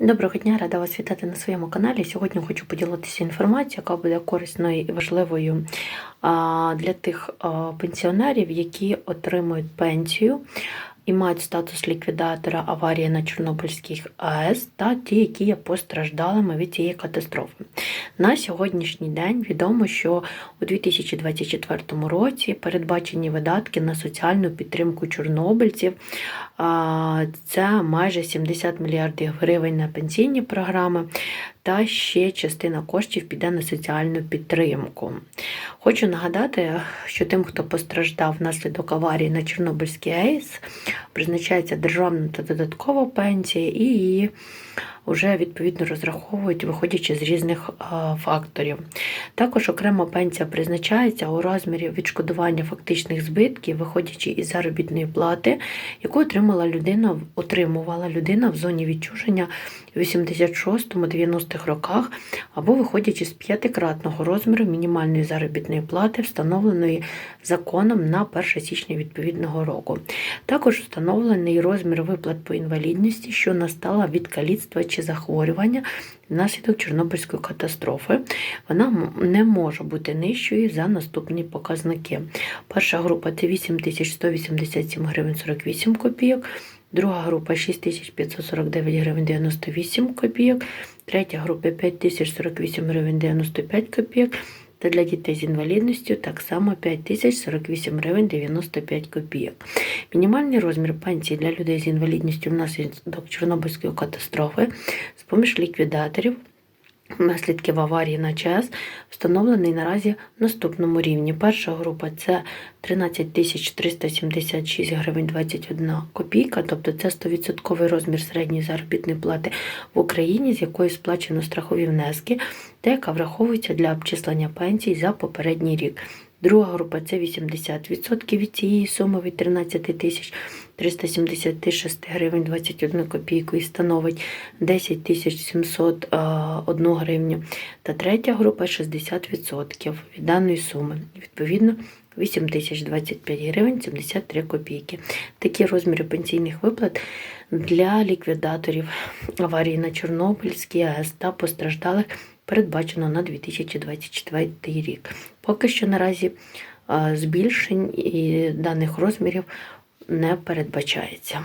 Доброго дня, рада вас вітати на своєму каналі. Сьогодні хочу поділитися інформацією, яка буде корисною і важливою для тих пенсіонерів, які отримують пенсію і мають статус ліквідатора аварії на Чорнобильській АЕС та ті, які є постраждалими від цієї катастрофи. На сьогоднішній день відомо, що у 2024 році передбачені видатки на соціальну підтримку чорнобильців. Це майже 70 мільярдів гривень на пенсійні програми, та ще частина коштів піде на соціальну підтримку. Хочу нагадати, що тим, хто постраждав внаслідок аварії на Чорнобильській АЕС, призначається державна та додаткова пенсія, і її вже відповідно розраховують, виходячи з різних факторів. Також окрема пенсія призначається у розмірі відшкодування фактичних збитків, виходячи із заробітної плати, яку отримала людина, отримувала людина в зоні відчуження в 86-90-х роках, або виходячи з п'ятикратного розміру мінімальної заробітної плати, встановленої законом на 1 січня відповідного року. Також встановлений розмір виплат по інвалідності, що настала від каліцтва чи захворювання внаслідок Чорнобильської катастрофи. Вона не може бути нижчою за наступні показники. Перша група це 8187 гривень 48 копійок. Друга група 6549 гривень 98 копійок, третя група 5048 гривень 95 копійок, та для дітей з інвалідністю так само 5048 гривень 95 копійок. Мінімальний розмір пенсії для людей з інвалідністю внаслідок Чорнобильської катастрофи з-поміж ліквідаторів Наслідків аварії на ЧАЕС встановлений наразі в наступному рівні. Перша група це 13 376 гривень 21 копійка, тобто це 100% розмір середньої заробітної плати в Україні, з якої сплачено страхові внески, та яка враховується для обчислення пенсій за попередній рік. Друга група це 80% від цієї суми від 13 тисяч 376 гривень 21 копійку і становить 10 тисяч 701 гривню. Та третя група 60% від даної суми. Відповідно, 8 тисяч 25 гривень 73 копійки. Такі розміри пенсійних виплат для ліквідаторів аварії на Чорнобильській АЕС та постраждалих передбачено на 2024 рік. Поки що наразі збільшень і даних розмірів не передбачається.